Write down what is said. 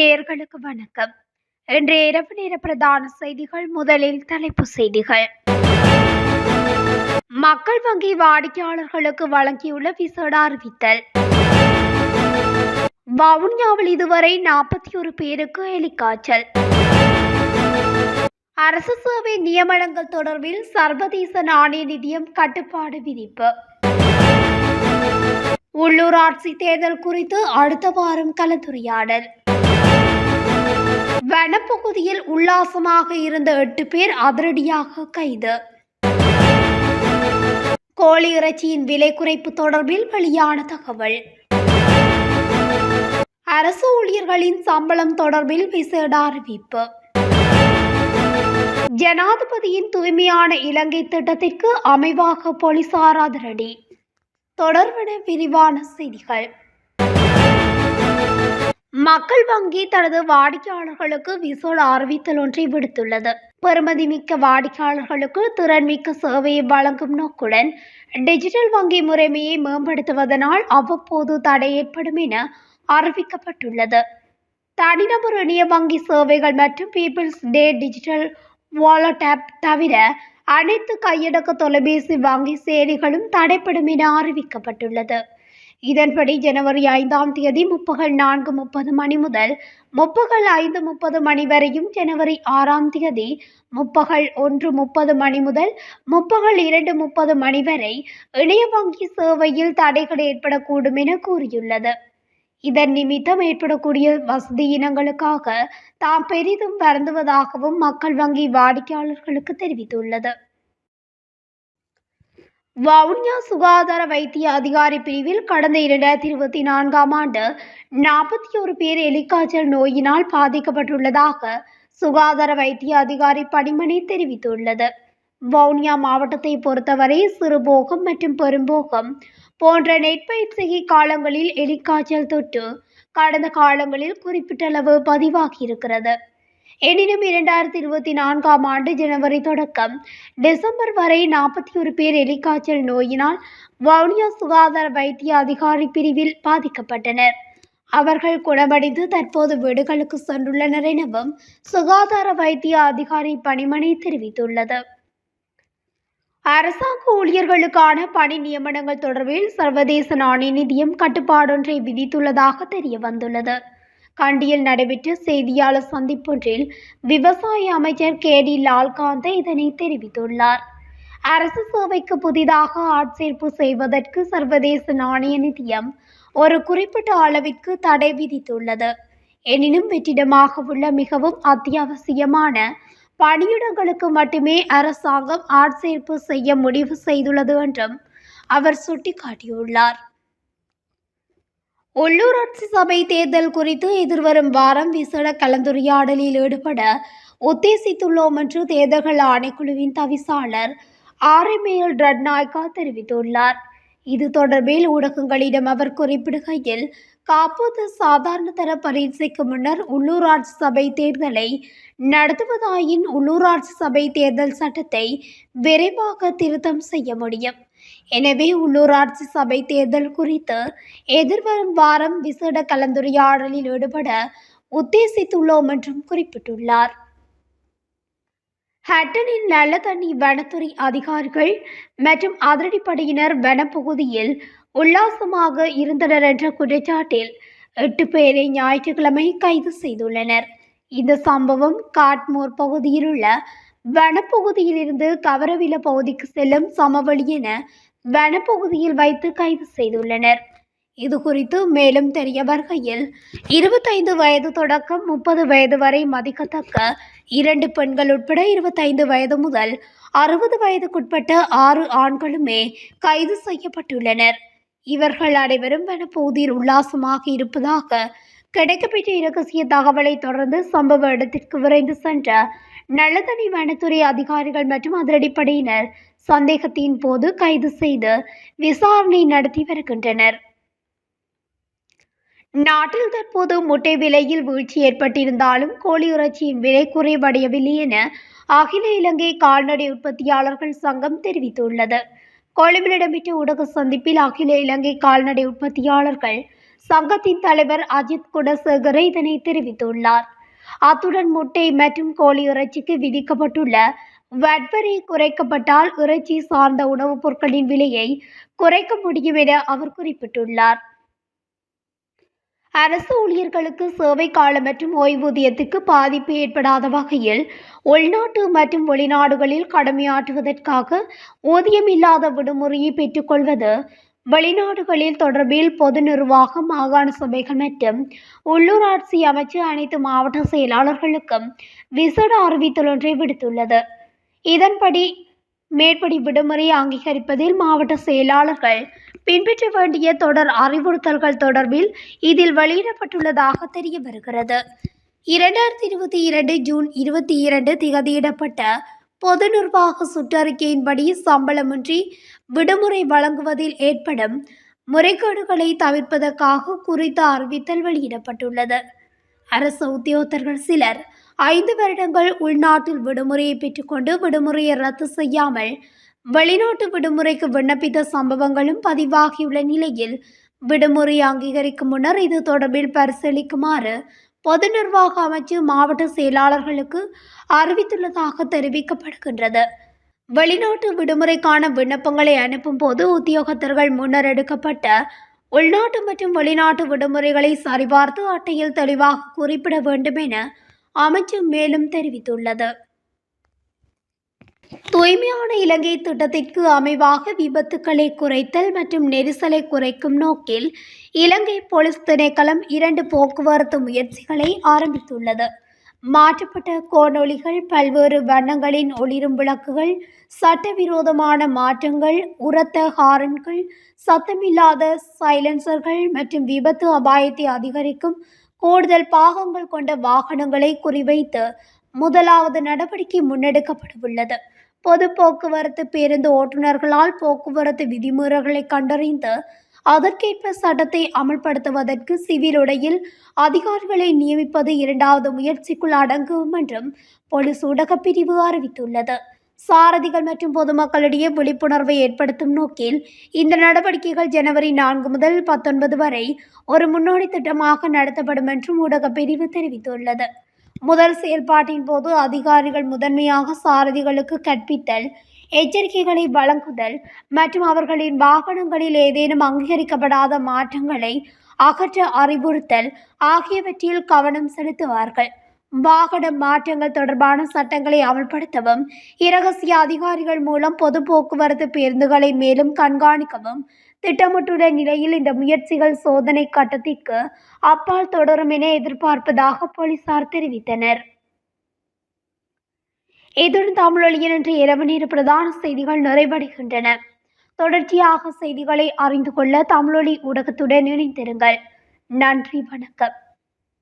நேயர்களுக்கு வணக்கம். இன்றைய இரவு நேர பிரதான செய்திகள் முதலில் தலைப்பு செய்திகள். மக்கள் வங்கி வாடிக்கையாளர்களுக்கு வழங்கியுள்ள விசேட அறிவித்தல். வவுனியாவில் இதுவரை நாற்பத்தி ஒரு பேருக்கு எலிக்காய்ச்சல் அரசு சேவை நியமனங்கள் தொடர்பில் சர்வதேச நாணய நிதியம் கட்டுப்பாடு விதிப்பு. உள்ளூராட்சி தேர்தல் குறித்து அடுத்த வாரம் கலந்துரையாடல். வனப்பகுதியில் உல்லாசமாக இருந்த எட்டு பேர் அதிரடியாக கைது. கோழி இறைச்சியின் விலை குறைப்பு தொடர்பில் வெளியான தகவல். அரசு ஊழியர்களின் சம்பளம் தொடர்பில் விசேட அறிவிப்பு. ஜனாதிபதியின் தூய்மையான இலங்கை திட்டத்திற்கு அமைவாக போலீசார் அதிரடி. தொடர்பென விரிவான செய்திகள். மக்கள் வங்கி தனது வாடிக்கையாளர்களுக்கு விசோல் அறிவித்தல் ஒன்றை விடுத்துள்ளது. பெறுமதிமிக்க வாடிக்கையாளர்களுக்கு திறன்மிக்க சேவையை வழங்கும் நோக்குடன் டிஜிட்டல் வங்கி முறைமையை மேம்படுத்துவதனால் அவ்வப்போது தடை ஏற்படும் என அறிவிக்கப்பட்டுள்ளது. தனிநபர் இணைய வங்கி சேவைகள் மற்றும் people's day digital wallet app தவிர அனைத்து கையடக்க தொலைபேசி வங்கி சேவைகளும் தடைப்படும் என அறிவிக்கப்பட்டுள்ளது. இதன்படி ஜனவரி ஐந்தாம் தேதி முப்பகல் நான்கு முப்பது மணி முதல் முப்பகல் ஐந்து முப்பது மணி வரையும் ஜனவரி ஆறாம் தேதி முப்பகல் ஒன்று முப்பது மணி முதல் முப்பகல் இரண்டு முப்பது மணி வரை இணைய வங்கி சேவையில் தடைகள் ஏற்படக்கூடும் என கூறியுள்ளது. இதன் நிமித்தம் ஏற்படக்கூடிய வசதியினங்களுக்காக தாம் பெரிதும் வருந்துவதாகவும் மக்கள் வங்கி வாடிக்கையாளர்களுக்கு தெரிவித்துள்ளது. வவுனியா சுகாதார வைத்திய அதிகாரி பிரிவில் கடந்த இரண்டாயிரத்தி இருபத்தி நான்காம் ஆண்டு நாற்பத்தி ஒரு பேர் எலிக்காய்ச்சல் நோயினால் பாதிக்கப்பட்டுள்ளதாக சுகாதார வைத்திய அதிகாரி பணிமணி தெரிவித்துள்ளது. வவுனியா மாவட்டத்தை பொறுத்தவரை சிறுபோகம் மற்றும் பெரும்போகம் போன்ற நெற்பயிற்சிகை காலங்களில் எலிக்காய்ச்சல் தொற்று கடந்த காலங்களில் குறிப்பிட்டளவு பதிவாகியிருக்கிறது. எனினும் இரண்டாயிரத்தி இருபத்தி நான்காம் ஆண்டு ஜனவரி தொடக்கம். டிசம்பர் வரை நாற்பத்தி ஒரு பேர் எலிக்காய்ச்சல் நோயினால் வவுனியா சுகாதார வைத்திய அதிகாரி பிரிவில் பாதிக்கப்பட்டனர். அவர்கள் குணமடைந்து தற்போது வீடுகளுக்கு சென்றுள்ளனர் எனவும் சுகாதார வைத்திய அதிகாரி பணிமனை தெரிவித்துள்ளது. அரசாங்க ஊழியர்களுக்கான பணி நியமனங்கள் தொடர்பில் சர்வதேச நாணய நிதியம் கட்டுப்பாடொன்றை விதித்துள்ளதாக தெரிய வந்துள்ளது கண்டியில் நடைபெற்ற செய்தியாளர் சந்திப்பொன்றில் விவசாய அமைச்சர் கே டி லால்காந்த இதனை தெரிவித்துள்ளார். அரசு சேவைக்கு புதிதாக ஆட்சேர்ப்பு செய்வதற்கு சர்வதேச நாணய நிதியம் ஒரு குறிப்பிட்ட அளவிற்கு தடை விதித்துள்ளது. எனினும் வெற்றிடமாக உள்ள மிகவும் அத்தியாவசியமான பணியிடங்களுக்கு மட்டுமே அரசாங்கம் ஆட்சேர்ப்பு செய்ய முடிவு செய்துள்ளது என்றும் அவர் சுட்டிக்காட்டியுள்ளார். உள்ளூராட்சி சபை தேர்தல் குறித்து எதிர்வரும் வாரம் விசேட கலந்துரையாடலில் ஈடுபட உத்தேசித்துள்ளோம் என்று தேர்தல்கள் ஆணைக்குழுவின் தவிசாளர் ஆர்எம்ஏஎல் ரட்நாயக்கா தெரிவித்துள்ளார். இது தொடர்பில் ஊடகங்களிடம் அவர் குறிப்பிடுகையில் காப்போது சாதாரண தர பரீட்சைக்கு முன்னர் உள்ளூராட்சி சபை தேர்தலை நடத்துவதாயின் உள்ளூராட்சி சபை தேர்தல் சட்டத்தை விரைவாக திருத்தம் செய்ய முடியும். எனவே உள்ளூராட்சி சபை தேர்தல் குறித்து எதிர்வரும் வாரம் விசேட கலந்துரையாடலில் ஈடுபட உத்தேசித்துள்ளோம் என்றும் குறிப்பிட்டுள்ளார். ஹட்டனின் நல்ல தண்ணி வனத்துறை அதிகாரிகள் மற்றும் அதிரடிப்படையினர் வனப்பகுதியில் உல்லாசமாக இருந்தனர் என்ற குற்றச்சாட்டில் எட்டு பேரை ஞாயிற்றுக்கிழமை கைது செய்துள்ளனர். இந்த சம்பவம் காட்மோர் பகுதியில் உள்ள வனப்பகுதியிலிருந்து கவரவில பகுதிக்கு செல்லும் சமவெளி என வனப்பகுதியில் வைத்து கைது செய்துள்ளனர். இது குறித்து மேலும் தெரிய வருகையில் இருபத்தைந்து வயது தொடக்கம் முப்பது வயது வரை மதிக்கத்தக்க இரண்டு பெண்கள் உட்பட இருபத்தைந்து வயது முதல் அறுபது வயதுக்குட்பட்ட ஆறு ஆண்களுமே கைது செய்யப்பட்டுள்ளனர். இவர்கள் அனைவரும் வனப்பகுதியில் உல்லாசமாக இருப்பதாக கிடைக்கப்பெற்ற இரகசிய தகவலை தொடர்ந்து சம்பவ இடத்திற்கு விரைந்து சென்ற நல்லதனி வனத்துறை அதிகாரிகள் மற்றும் அதிரடிப்படையினர் சந்தேகத்தின் போது கைது செய்து விசாரணை நடத்தி வருகின்றனர். நாட்டில் தற்போது முட்டை விலையில் வீழ்ச்சி ஏற்பட்டிருந்தாலும் கோழி இறைச்சியின் விலை குறைவடையவில்லை என அகில இலங்கை கால்நடை உற்பத்தியாளர்கள் சங்கம் தெரிவித்துள்ளது. கொழும்பில் இடம்பெற்ற ஊடக சந்திப்பில் அகில இலங்கை கால்நடை உற்பத்தியாளர்கள் சங்கத்தின் தலைவர் அஜித் குணசேகர இதனை தெரிவித்துள்ளார். அத்துடன் முட்டை மற்றும் கோழி இறைச்சிக்கு விதிக்கப்பட்டுள்ள வட்வரி குறைக்கப்பட்டால் இறைச்சி சார்ந்த உணவுப் பொருட்களின் விலையை குறைக்க முடியும் என அவர் குறிப்பிட்டுள்ளார். அரசு ஊழியர்களுக்கு சேவை காலம் மற்றும் ஓய்வூதியத்துக்கு பாதிப்பு ஏற்படாத வகையில் உள்நாட்டு மற்றும் வெளிநாடுகளில் கடமையாற்றுவதற்காக ஊதியமில்லாத விடுமுறையை பெற்றுக்கொள்வது வெளிநாடுகளில் தொடர்பில் பொது நிர்வாகம் மாகாண சபைகள் மற்றும் உள்ளூராட்சி அமைச்சு அனைத்து மாவட்ட செயலாளர்களுக்கும் விசேட அறிவித்தல் ஒன்றை விடுத்துள்ளது. இதன்படி மேற்படி விடுமுறை அங்கீகரிப்பதில் மாவட்ட செயலாளர்கள் பின்பற்ற வேண்டிய தொடர் அறிவுறுத்தல்கள் தொடர்பில் இதில் வெளியிடப்பட்டுள்ளதாக தெரிய வருகிறது. இரண்டாயிரத்தி இருபத்தி இரண்டு ஜூன் இருபத்தி இரண்டு திகதியிடப்பட்ட பொது நிர்வாக சுற்றறிக்கையின்படி சம்பளமின்றி விடுமுறை வழங்குவதில் ஏற்படும் முறைகேடுகளை தவிர்ப்பதற்காக குறித்த அறிவித்தல் வெளியிடப்பட்டுள்ளது. அரசு உத்தியோகத்தர்கள் சிலர் ஐந்து வருடங்கள் உள்நாட்டில் விடுமுறையை பெற்றுக்கொண்டு விடுமுறையை ரத்து செய்யாமல் வெளிநாட்டு விடுமுறைக்கு விண்ணப்பித்த சம்பவங்களும் பதிவாகியுள்ள நிலையில் விடுமுறை அங்கீகரிக்கும் முன்னர் இது தொடர்பில் பரிசீலிக்குமாறு பொது நிர்வாக அமைச்சு மாவட்ட செயலாளர்களுக்கு அறிவித்துள்ளதாக தெரிவிக்கப்படுகின்றது. வெளிநாட்டு விடுமுறைக்கான விண்ணப்பங்களை அனுப்பும் போது உத்தியோகத்தர்கள் முன்னர் எடுக்கப்பட்ட உள்நாட்டு மற்றும் வெளிநாட்டு விடுமுறைகளை சரிபார்த்து அட்டையில் தெளிவாக குறிப்பிட வேண்டும் என அமைச்சு மேலும் தெரிவித்துள்ளது. தூய்மையான இலங்கை திட்டத்திற்கு அமைவாக விபத்துக்களை குறைத்தல் மற்றும் நெரிசலை குறைக்கும் நோக்கில் இலங்கை போலீஸ் திணைக்களம் இரண்டு போக்குவரத்து முயற்சிகளை ஆரம்பித்துள்ளது. மாற்றப்பட்ட கோணொளிகள் பல்வேறு வண்ணங்களின் ஒளிரும் விளக்குகள் சட்டவிரோதமான மாற்றங்கள் உரத்த ஹாரன்கள் சத்தமில்லாத சைலன்சர்கள் மற்றும் விபத்து அபாயத்தை அதிகரிக்கும் கூடுதல் பாகங்கள் கொண்ட வாகனங்களை குறிவைத்து முதலாவது நடவடிக்கை முன்னெடுக்கப்படவுள்ளது. பொது போக்குவரத்து பேருந்து ஓட்டுநர்களால் போக்குவரத்து விதிமுறைகளை கண்டறிந்து அதற்கேற்ப சட்டத்தை அமல்படுத்துவதற்கு சிவில் உடையில் அதிகாரிகளை நியமிப்பது இரண்டாவது முயற்சிக்குள் அடங்கும் என்றும் போலீஸ் ஊடகப்பிரிவு அறிவித்துள்ளது. சாரதிகள் மற்றும் பொதுமக்களிடையே விழிப்புணர்வை ஏற்படுத்தும் நோக்கில் இந்த நடவடிக்கைகள் ஜனவரி நான்கு முதல் பத்தொன்பது வரை ஒரு முன்னோடி திட்டமாக நடத்தப்படும் என்றும் ஊடகப் பிரிவு தெரிவித்துள்ளது. முதல் செயல்பாட்டின் போது அதிகாரிகள் முதன்மையாக சாரதிகளுக்கு கற்பித்தல் எச்சரிக்கைகளை வழங்குதல் மற்றும் அவர்களின் வாகனங்களில் ஏதேனும் அங்கீகரிக்கப்படாத மாற்றங்களை அகற்ற அறிவுறுத்தல் ஆகியவற்றில் கவனம் செலுத்துவார்கள். வாகன மாற்றங்கள் தொடர்பான சட்டங்களை அமல்படுத்தவும் இரகசிய அதிகாரிகள் மூலம் பொது போக்குவரத்து பேருந்துகளை மேலும் கண்காணிக்கவும் திட்டமிட்டுள்ள நிலையில் இந்த முயற்சிகள் சோதனை கட்டத்திற்கு அப்பால் தொடரும் என எதிர்பார்ப்பதாக போலீசார் தெரிவித்தனர். இத்துடன் தமிழொலியின் இன்று இரவு நேர பிரதான செய்திகள் நிறைவடைகின்றன. தொடர்ச்சியாக செய்திகளை அறிந்து கொள்ள தமிழொலி ஊடகத்துடன் இணைந்திருங்கள். நன்றி வணக்கம்.